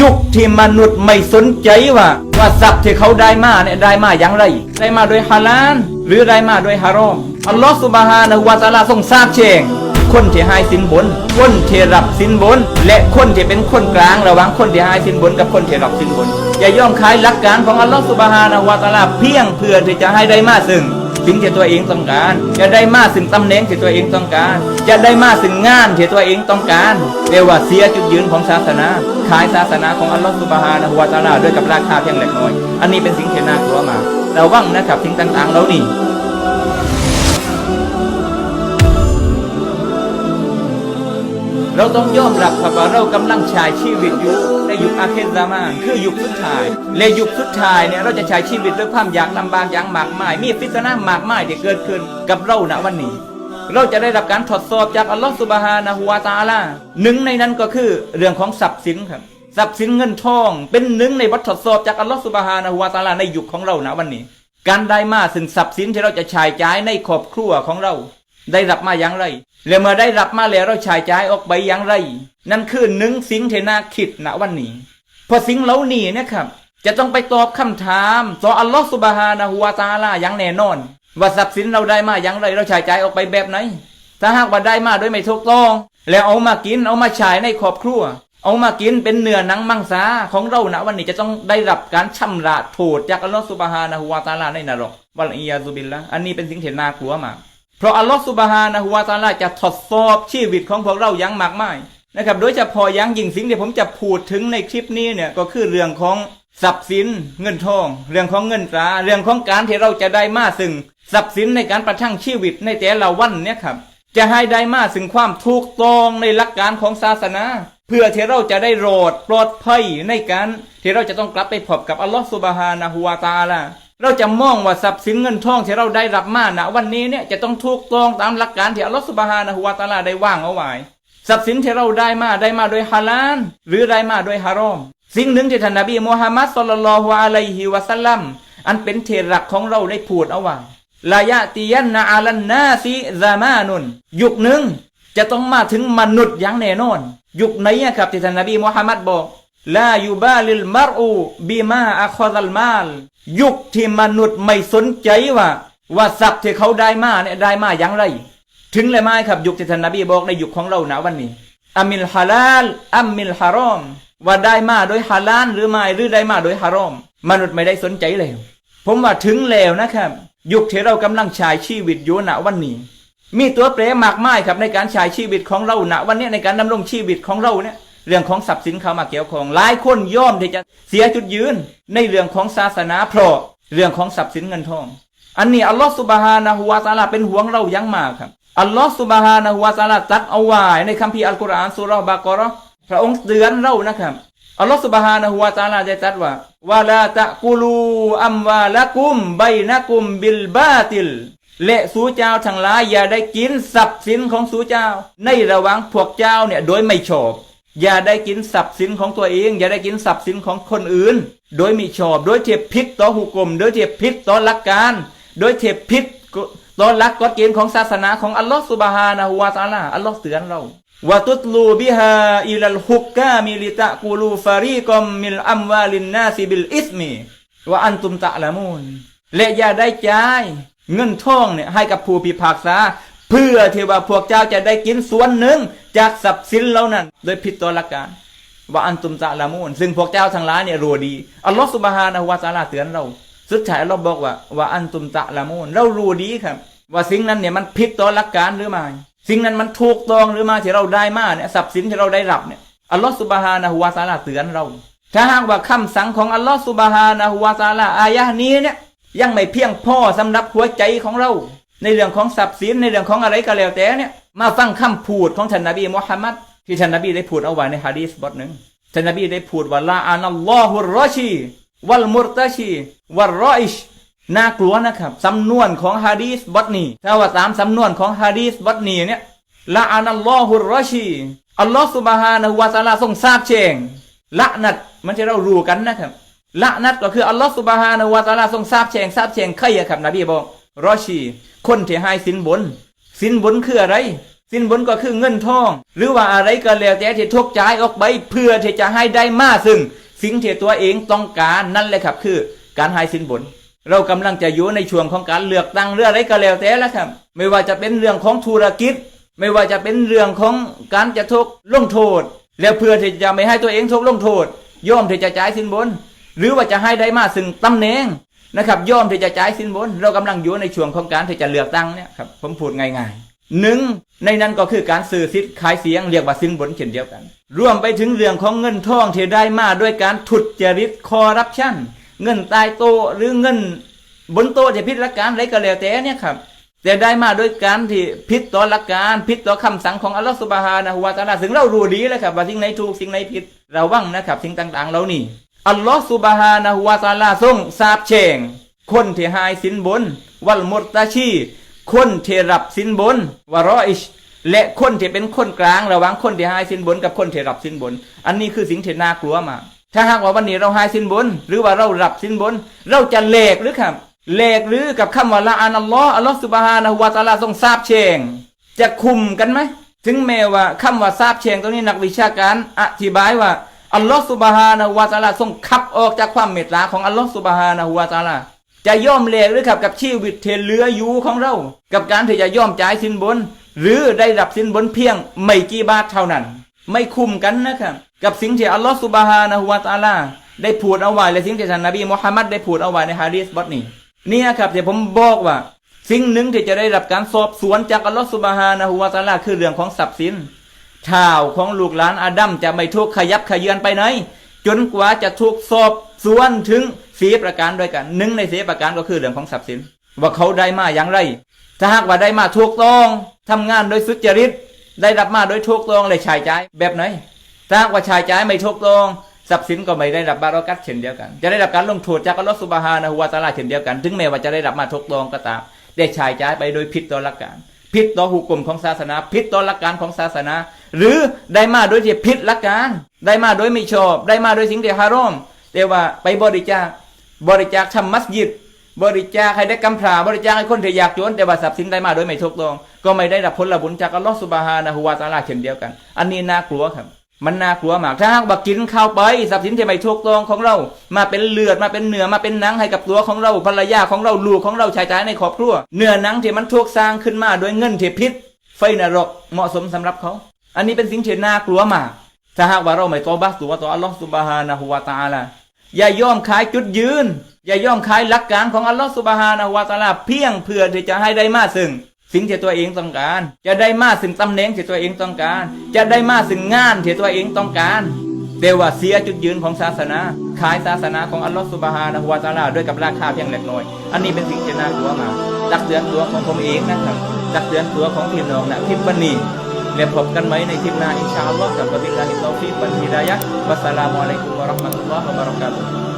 ยุคที่มนุษย์ไม่สนใจว่าว่าทรัพย์ที่เขาได้มาเนี่ยได้มาอย่างไร ได้มาโดยฮาลาลหรือได้มาโดยฮารอมอัลลอฮฺสุบฮานะฮูวะตาลาทรงทราบแจ้งคนที่ให้สินบน คนที่รับสินบน และคนที่เป็นคนกลางระหว่างคนที่ให้สินบนกับคนที่รับสินบน อย่าย่อมขายหลักการของอัลลอฮฺสุบฮานะฮูวะตาลาเพียงเพื่อที่จะให้ได้มาซึ่งสิ่งที่ตัวเองต้องการ จะได้มาสิ่งตำแหน่งที่ตัวเองต้องการ จะได้มาสิ่งงานที่ตัวเองต้องการเรียกว่าเสียจุดยืนของศาสนา ขายศาสนาของอัลลอฮฺสุบฮานะฮูวะตาลาด้วยกับราคาเพียงเล็กน้อย อันนี้เป็นสิ่งที่น่ากลัวมากระวังนะครับสิ่งต่างๆเหล่านี้เราต้องยอมรับครับว่าเรากำลังใช้ชีวิตอยู่ในยุคอาเคซามานคือยุคสุดท้ายและยุคสุดท้ายเนี่ยเราจะใช้ชีวิตด้วยความยากลำบากอย่างมากมาย มีฟิสนามากมายที่เกิดขึ้นกับเราณวันนี้ เราจะได้รับการทดสอบจากอัลลอฮฺสุบฮานะฮูวาตาลาหนึ่งในนั้นก็คือเรื่องของทรัพย์สินครับทรัพย์สินเงินทอง เป็นหนึ่งในบททดสอบจากอัลลอฮฺสุบฮานะฮูวาตาลาในยุคของเราณวันนี้ การได้มาซึ่งทรัพย์สินที่เราจะใช้จ่ายในครอบครัวของเรา ได้รับมาอย่างไร และเมื่อได้รับมาแล้วเราใช้จ่ายออกไปอย่างไร นั่นคือหนึ่งสิ่งที่น่าคิดณวันนี้พราะสิ่งเหล่านี้นะครับจะต้องไปตอบคำถามต่ออัลลอฮฺสุบฮานะฮูวาตาอาลาอย่างแน่นอน ว่าทรัพย์สินเราได้มาอย่างไรเราใช้จ่ายออกไปแบบไหน ถ้าหากว่าได้มาโดยไม่ถูกต้อง แล้วเอามากินเอามาใช้ในครอบครัว เอามากินเป็นเนื้อหนังมังสาของเราณวันนี้จะต้องได้รับการชำระโทษจากอัลลอฮฺสุบฮานะฮูวาตาลาในนรกวัลอียาซุบิลละอันนี้เป็นสิ่งที่น่ากลัวมากเพราะอัลลอฮฺสุบฮานะฮูวาตาอาลาจะทดสอบชีวิตของพวกเราอย่างมากมายนะครับโดยเฉพาะอย่างยิ่งสิ่งที่ผมจะพูดถึงในคลิปนี้เนี่ยก็คือเรื่องของ ทรัพย์สินเงินทอง เรื่องของเงินตราเรื่องของการที่เราจะได้มาซึ่งทรัพย์สินในการประทังชีวิตในแต่ละวันเนี่ยครับ จะให้ได้มาซึ่งความถูกต้องในหลักการของศาสนา เพื่อที่เราจะได้โรดปลอดภัยในการที่เราจะต้องกลับไปพบกับอัลลอฮฺสุบฮานะฮูวาตาลาเราจะมองว่าทรัพย์สินเงินทองที่เราได้รับมาณวันนี้เนี่ยจะต้องถูกต้องตามหลักการที่อัลลอฮฺสุบฮานะฮูวาตาลาได้ว่างเอาไว้ทรัพย์สินที่เราได้มาได้มาโดยฮาลาลหรือได้มาโดยฮารอม สิ่งหนึ่งที่ท่านนบีมูฮัมมัดสุลลัลฮุอะลัยฮิวะสัลลัมอันเป็นเทรักของเราได้พูดเอาไว้ลายะติยันนาอาลันนาซิซามานุนยุคหนึ่งจะต้องมาถึงมนุษย์อย่างแน่นอน ยุคไหนครับที่ท่านนบีมูฮัมมัดบอกลายูบาลิลมารอูบีมาอัคอดัลมาล ยุคที่มนุษย์ไม่สนใจว่า ว่าทรัพย์ที่เขาได้มาเนี่ยได้มาอย่างไร ถึงเลยไหมครับยุคที่ท่านนบีบอกในยุคของเรานะวันนี้อามิลฮาลาลอัมมิลฮารอม ว่าได้มาโดยฮาลาลหรือไม่หรือได้มาโดยฮารอม มนุษย์ไม่ได้สนใจแล้ว ผมว่าถึงแล้วนะครับ ยุคที่เรากำลังใช้ชีวิตอยู่ณวันนี้ มีตัวแปรมากมายครับในการใช้ชีวิตของเราณวันนี้ในการดำรงชีวิตของเราเนี่ยเรื่องของทรัพย์สินเข้ามาเกี่ยวข้องหลายคนย่อมที่จะเสียจุดยืน ในเรื่องของศาสนาเพราะเรื่องของทรัพย์สินเงินทอง อันนี้อัลลอฮฺสุบฮานะฮูวาตาลาเป็นห่วงเรายังมากครับอัลลอฮฺสุบฮานะฮูวาตาลาตัดเอาไว้ในคัมภีร์อัลกุรอานสุรบากอราะห์ พระองค์เตือนเรานะครับอัลลอฮฺสุบฮานะฮูวาตาลาได้ตรัสว่าวะลาตะกุลูอัมวาละกุมไบนะกุมบิลบาติลและสูเจ้าทั้งหลายอย่าได้กินทรัพย์สินของสูเจ้า ในระหว่างพวกเจ้าเนี่ยโดยไม่ชอบ อย่าได้กินทรัพย์สินของตัวเอง อย่าได้กินทรัพย์สินของคนอื่น โดยม่ชอบ โดยเทียบพิษต่อหุกกลมโดยเทียบพิษต่อหลักการ โดยเทียบพิษต่อหลักกฎเกณฑ์ของศาสนาของอัลลอฮฺสุบฮานะฮูวาตาลาอัลลอฮ์เตือนเรา วะตุตลูบิฮาอิลัลฮุกกามิลิตะกูลูฟารีกอมมิลอัมวาลินนาซิบิลอิสมีวะอันตุมตะละมูนและอย่าได้จ่ายเงินทองเนี่ยให้กับผู้พิพากษา เพื่อที่ว่าพวกเจ้าจะได้กินส่วนหนึ่ง จากทรัพย์สินเหล่านั้น โดยผิดต่อหลักการว่าอันตุมตะละมูนซึ่งพวกเจ้าทั้งหลายเนี่ยรู้ดีอัลลอฮฺสุบฮานะฮูวาตาลาเตือนเรา สุดท้ายเราบอกว่าว่าอันตุมตะละมูนเรารู้ดีครับ ว่าสิ่งนั้นเนี่ยมันผิดต่อหลักการหรือไม่ สิ่งนั้นมันถูกต้องหรือม่ที่เราได้มาเนี่ยทรัพย์สินที่เราได้รับเนี่ยอัลลอฮฺสุบฮานะฮูวาตะอาลาเตือนเรา ถ้าหากว่าคำสั่งของอัลลอฮฺสุบฮานะฮูวาตะอาลาอายะนี้เนี่ยยังไม่เพียงพอสำหรับหัวใจของเรา ในเรื่องของทรัพย์สินในเรื่องของอะไรก็แล้วแต่เนี่ยมาฟังคำพูดของท่านนบีมุฮัมมัดที่ท่านนบีได้พูดเอาไว้ในฮะดีษบทหนึ่งท่านนบีได้พูดว่าลาอานัลลอฮุรรอชีวัลมุรตชีวัลรออิช น่ากลัวนะครับสำนวนของฮะดีษบทนี้ถ้าว่าตามสำนวนของฮะดีษบทนี้เนี่ยลาอานัลลอฮุรรอชีอัลลอฮฺสุบฮานะฮูวาตาลาทรงทราบแจ้งละนัดมันจะเรารู้กันนะครับละนัดก็คืออัลลอฮฺสุบฮานะฮูวาตาลาทรงทราบแจ้งทราบแจ้งใครอะครับนบีบอกรอชีคนที่ให้สินบน สินบนคืออะไร สินบนก็คือเงินทอง หรือว่าอะไรก็แล้วแต่ที่ทุกจ่ายออกไปเพื่อที่จะให้ได้มาซึ่ง สิ่งที่ตัวเองต้องการนั่นแหละครับ คือการให้สินบน เรากำลังจะอยู่ในช่วงของการเลือกตั้งเรื่องอะไรก็แล้วแต่แล้วครับ ไม่ว่าจะเป็นเรื่องของธุรกิจ ไม่ว่าจะเป็นเรื่องของการจะทุกลงโทษ แล้วเพื่อที่จะไม่ให้ตัวเองทุกลงโทษย่อมที่จะจ่ายสินบน หรือว่าจะให้ได้มาซึ่งตำแหน่งนะครับย่อมที่จะจ่ายสินบน เรากำลังอยู่ในช่วงของการที่จะเลือกตั้งเนี่ยครับผมพูดง่ายๆหนึ่งในนั้นก็คือการสื่อสิทธิ์ขายเสียงเรียกว่าสินบนเช่นเดียวกัน รวมไปถึงเรื่องของเงินทองที่ได้มาด้วยการทุจริตคอร์รัปชัน เงินใตายโตะหรือเงินบนโต๊ะจะพิจารการอะไรก็แล้วแต่เนี่ยครับแต่ได้มาด้วยการที่ผิดต่อหลักการผิดต่อคำสั่งของอัลลอฮฺสุบฮานะฮูวาตาลาซึงเรารู้ดีแล้วครับว่าสิ่งไหนถูกสิ่งไหนผิดระวังนะครับสิ่งต่างๆเหล่านี้อัลลอฮฺสุบฮานะฮูวาตาลาทรงสาบแช่งคนที่หายสินบน วัลมุตตาชี คนที่รับสินบนวะรออิชและคนที่เป็นคนกลางระหว่างคนที่หายสินบนกับคนที่รับสินบน อันนี้คือสิ่งที่น่ากลัวมาก ถ้าหากว่าวันนี้เราหายสินบน หรือว่าเรารับสินบน เราจะเลกหรือครับเลกหรือกับคำว่าละอานัลลอฮ์อัลลอฮ์สุบฮานะฮูวาตาลาทรงทราบเชง จะคุมกันไหมถึงแม้ว่าคำว่าทราบเชงตรงนี้นักวิชาการอธิบายว่าอัลลอฮ์สุบฮานะฮูวาตาลาทรงขับออกจากความเมตตาของอัลลอฮ์สุบฮานะฮูวาตาลาจะย่อมเลกหรือครับกับชีวิตเทเลืออยู่ของเรา กับการที่จะย่อมจ่ายสินบน หรือได้รับสินบนเพียงไม่กี่บาทเท่านั้น ไม่คุ้มกันนะครับ กับสิ่งที่อัลลอฮ์สุบฮานะฮูวาตาลาได้พูดเอาไว้และสิ่งที่ท่านนบีมุฮัมมัดได้พูดเอาไว้ในฮะดีษบทนี้เนี่ยครับที่ผมบอกว่า สิ่งหนึ่งที่จะได้รับการสอบสวนจากอัลลอฮ์สุบฮานะฮูวาตาลาคือเรื่องของทรัพย์สินท้าวของลูกหลานอาดัมจะไม่ถูกขยับขยื่นไปไหน จนกว่าจะถูกสอบสวนถึงสีประการด้วยกันหนึ่งในสีประการก็คือเรื่องของทรัพย์สิน ว่าเขาได้มาอย่างไร ถ้าหากว่าได้มาถูกต้องทำงานโดยสุจริตได้รับมาโดยถูกต้องเลยชายจ่ายแบบไหน ถ้าว่าชายจ่ายไม่ถูกต้องทรัพย์สินก็ไม่ได้รับบารักัตเช่นเดียวกัน จะได้รับการลงโทษจากอัลลอฮฺสุบฮานะฮูวาตาลาเช่นเดียวกัน ถึงแม้ว่าจะได้รับมาถูกต้องก็ตาม ได้ชายจ่ายไปโดยผิดต่อหลักการผิดต่อหุกกลมของศาสนาผิดต่อหลักการของศาสนา หรือได้มาโดยที่ผิดหลักการ ได้มาโดยไม่ชอบ ได้มาโดยสิ่งที่ฮารอมแต่ว่าไปบริจาคบริจาคทำมัสยิด บริจาคให้ได้กำพร้าบริจาคให้คนที่อยากจนแต่ว่าทรัพย์สินได้มาโดยไม่ถูกต้อง ก็ไม่ได้รับผลบุญจากอัลลอฮฺสุบฮานะฮูวาตาลาเช่นเดียวกัน อันนี้น่ากลัวครับ มันน่ากลัวมาก ถ้าหากว่ากินข้าวไปทรัพย์สินที่ไม่ถูกต้องของเรา มาเป็นเลือดมาเป็นเนื้อมาเป็นหนังให้กับตัวของเราภรรยาของเราลูกของเราชายชายในครอบครัวเนื้อหนังที่มันถูกสร้างขึ้นมาโดยเงินที่พิษ ไฟนรกเหมาะสมสำหรับเขา อันนี้เป็นสิ่งที่น่ากลัวมากถ้าหากว่าเราไม่ตอบัสตัวต่ออัลลอฮฺสุบฮานะฮูวาตาลาอย่ายอมขายจุดยืน อย่ายอมขายหลักการของอัลลอฮฺสุบฮานะฮูวาตาลาเพียงเพื่อที่จะให้ได้มาซึ่ง สิ่งที่ตัวเองต้องการ จะได้มาซึ่งตำแหน่งที่ตัวเองต้องการ จะได้มาซึ่งงานที่ตัวเองต้องการแต่ว่าเสียจุดยืนของศาสนา ขายศาสนาของอัลลอฮฺสุบฮานะฮูวาตาลาด้วยกับราคาเพียงเล็กน้อย อันนี้เป็นสิ่งที่น่ากลัวมากตักเตือนตัวของผมเองนะครับตักเตือนตัวของพี่น้องนะทิปบันนีและพบกันไหมในคลิปหน้าอินชาอัลลอฮ์กับบิลลาฮิตตอฟิกวันฮิดายะฮ์วัสสลามุอะลัยกุมวะราะห์มะตุลลอฮ์วะบะเราะกาตุฮ์